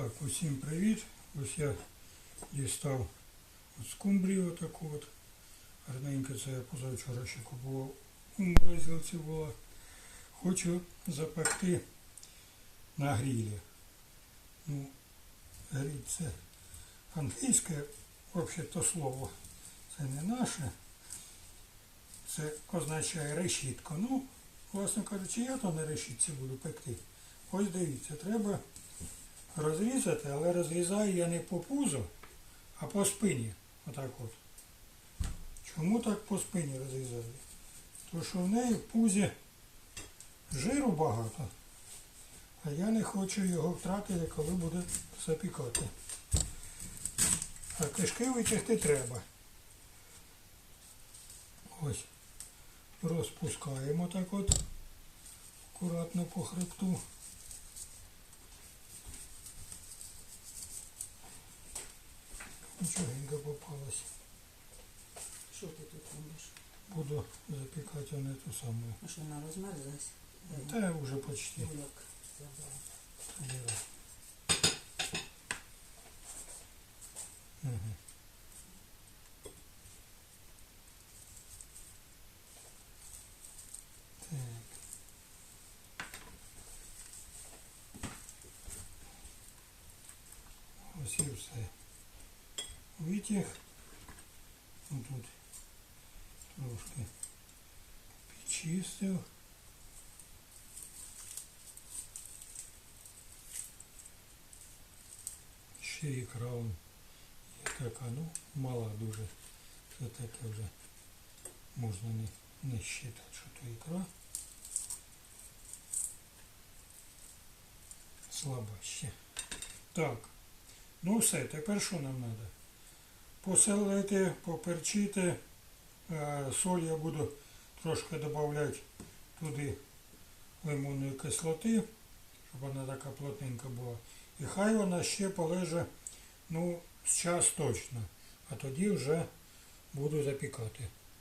Так, усім привіт. Ось я дістав от скумбрію отаку от. Гарненько це я позавчора ще купував у морозилці була. Хочу запекти на грілі. Ну, гріль це англійське, взагалі-то слово. Це не наше. Це означає решітко. Ну, власне кажучи, я то на решітці буду пекти. Ось дивіться, треба розрізати, але розрізаю я не по пузу, а по спині. Отак от. Чому так по спині розрізаю? Тому що в неї в пузі жиру багато, а я не хочу його втратити, коли буде запікати. А кишки витягти треба. Ось. Розпускаємо так от акуратно по хребту. Нічогенько попалось. Що ти тут робиш? Буду запікати не ту саму. А що вона розмерзлась? Е, Та вже почти. Ну як забрала. Забирай. Мгм. Так. Ось і все. Витяг. Отут трошки підчистив. Ще ікра он є така, ну, мала дуже. Це таке вже можна не, не вважати, що то ікра. Слаба ще. Так. Ну все, тепер що нам треба? Поселити, поперчити. Е, Соль я буду трошки додати туди лимонної кислоти, щоб вона така плотненька була. І хай вона ще полеже, ну, з час точно. А тоді вже буду запікати.